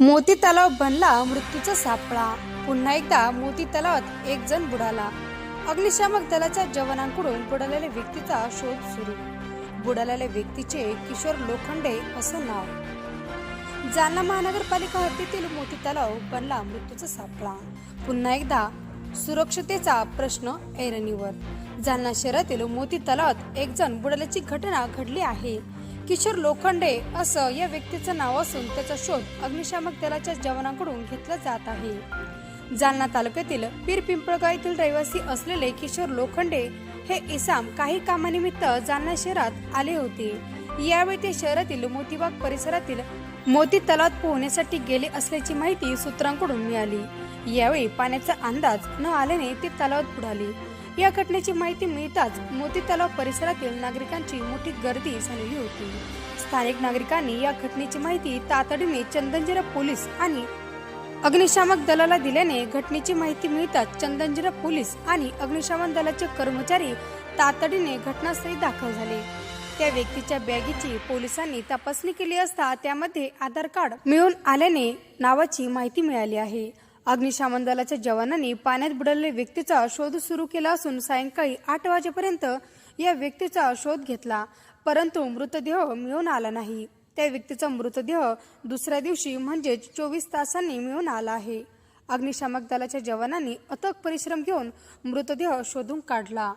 मोती तलाव बनला मृत्यूचा सापळा. पुन्हा एकदा मोती तलावात एक जण बुडाला. अग्निशामक दलाच्या जवानांकडून बुडालेल्या व्यक्तीचा शोध सुरू. बुडालेल्या व्यक्तीचे किशोर लोखंडे असं नाव. जालना महानगरपालिका हद्दीतील मोती तलाव बनला मृत्यूचा सापळा. पुन्हा एकदा सुरक्षतेचा प्रश्न ऐरणीवर. जालना शहरातील मोती तलावात एक जण बुडाल्याची घटना घडली आहे. किशोर लोखंडे असं या व्यक्तीचं नाव असून त्याचा शोध अग्निशामक दलाच्या जवानांकडून घेतला जात आहे. जालना तालुक्यातील पीर पिंपळगाव येथील रहिवासी असलेले किशोर लोखंडे हे इसाम काही कामानिमित्त जालना शहरात आले होते. यावेळी ते शहरातील मोतीबाग परिसरातील मोती तलावात पोहण्यासाठी गेले असल्याची माहिती सूत्रांकडून मिळाली. यावेळी पाण्याचा अंदाज न आल्याने ते तलावात बुडाले. या घटनेची माहिती मिळताच मोती तलाव परिसरातील नागरिकांची मोठी गर्दी झालेली होती. स्थानिक नागरिकांनी या घटनेची माहिती तातडीने चंदनजिरा पोलीस आणि अग्निशामक दलाला दिल्याने घटनेची माहिती मिळताच चंदनजिरा पोलीस आणि अग्निशामक दलाचे कर्मचारी तातडीने घटनास्थळी दाखल झाले. त्या व्यक्तीच्या बॅगेची पोलिसांनी तपासणी केली असता त्यामध्ये आधार कार्ड मिळून आल्याने नावाची माहिती मिळाली आहे. अग्निशामन दलाच्या जवानांनी पाण्यात बुडालेल्या व्यक्तीचा शोध सुरू केला असून सायंकाळी आठ वाजेपर्यंत या व्यक्तीचा शोध घेतला. परंतु मृतदेह मिळून आला नाही. त्या व्यक्तीचा मृतदेह दुसऱ्या दिवशी म्हणजेच चोवीस तासांनी मिळून आला आहे. अग्निशामक दलाच्या जवानांनी अथक परिश्रम घेऊन मृतदेह शोधून काढला.